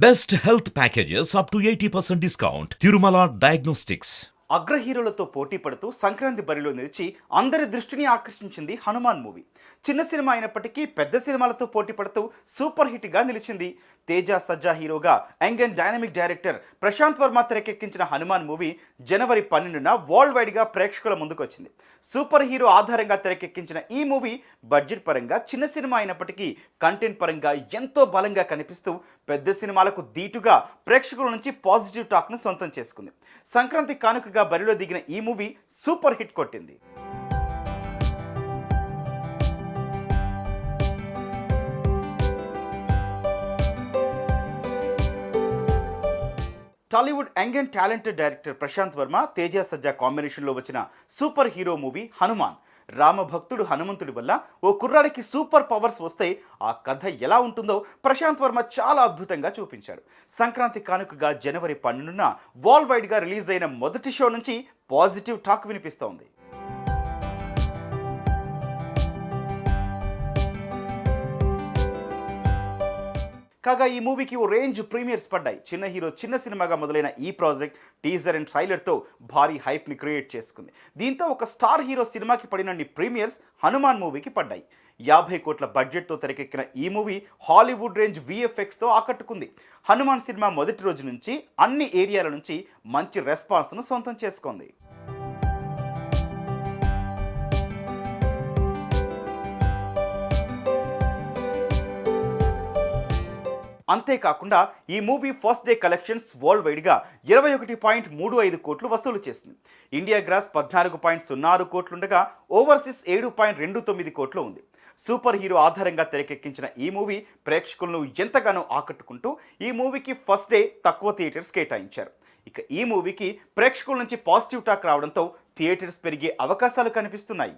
Best health packages up to 80% discount. Tirumala Diagnostics. అగ్ర హీరోలతో పోటీ పడుతూ సంక్రాంతి బరిలో నిలిచి అందరి దృష్టిని ఆకర్షించింది హనుమాన్ మూవీ. చిన్న సినిమా అయినప్పటికీ పెద్ద సినిమాలతో పోటీ పడుతూ సూపర్ హిట్గా నిలిచింది. తేజ సజ్జా హీరోగా young and dynamic director Prashanth Varma తెరకెక్కించిన హనుమాన్ మూవీ జనవరి పన్నెండున వరల్డ్ వైడ్గా ప్రేక్షకుల ముందుకు వచ్చింది సూపర్ హీరో ఆధారంగా తెరకెక్కించిన ఈ మూవీ బడ్జెట్ పరంగా చిన్న సినిమా అయినప్పటికీ కంటెంట్ పరంగా ఎంతో బలంగా కనిపిస్తూ పెద్ద సినిమాలకు దీటుగా ప్రేక్షకుల నుంచి పాజిటివ్ టాక్ను సొంతం చేసుకుంది. సంక్రాంతి కానుకగా బరిలో దిగిన ఈ మూవీ సూపర్ హిట్ కొట్టింది. Tollywood young and talented director Prasanth Varma Teja Sajja కాంబినేషన్లో వచ్చిన సూపర్ హీరో మూవీ హనుమాన్. రామభక్తుడు హనుమంతుడి వల్ల ఓ కుర్రాడికి సూపర్ పవర్స్ వస్తే ఆ కథ ఎలా ఉంటుందో ప్రశాంత్ వర్మ చాలా అద్భుతంగా చూపించాడు. సంక్రాంతి కానుకగా జనవరి పన్నెండున వరల్డ్ వైడ్గా రిలీజ్ అయిన మొదటి షో నుంచి పాజిటివ్ టాక్ వినిపిస్తోంది. కాగా ఈ మూవీకి ఓ రేంజ్ ప్రీమియర్స్ పడ్డాయి. చిన్న హీరో చిన్న సినిమాగా మొదలైన ఈ ప్రాజెక్ట్ టీజర్ అండ్ ట్రైలర్తో భారీ హైప్ని క్రియేట్ చేసుకుంది. దీంతో ఒక స్టార్ హీరో సినిమాకి పడినన్ని ప్రీమియర్స్ హనుమాన్ మూవీకి పడ్డాయి. యాభై కోట్ల బడ్జెట్తో తెరకెక్కిన ఈ మూవీ హాలీవుడ్ రేంజ్ విఎఫ్ఎక్స్తో ఆకట్టుకుంది. హనుమాన్ సినిమా మొదటి రోజు నుంచి అన్ని ఏరియాల నుంచి మంచి రెస్పాన్స్ను సొంతం చేసుకుంది. అంతేకాకుండా ఈ movie first day collections world వైడ్గా ఇరవై ఒకటి పాయింట్ మూడు ఐదు కోట్లు వసూలు చేసింది. ఇండియా గ్రాస్ పద్నాలుగు పాయింట్ సున్నా ఆరు కోట్లుండగా ఓవర్సీస్ ఏడు పాయింట్ రెండు తొమ్మిది కోట్లు ఉంది. సూపర్ హీరో ఆధారంగా తెరకెక్కించిన ఈ మూవీ ప్రేక్షకులను ఎంతగానో ఆకట్టుకుంటూ ఈ మూవీకి ఫస్ట్ డే తక్కువ థియేటర్స్ కేటాయించారు. ఇక ఈ మూవీకి ప్రేక్షకుల నుంచి పాజిటివ్ టాక్ రావడంతో థియేటర్స్ పెరిగే అవకాశాలు కనిపిస్తున్నాయి.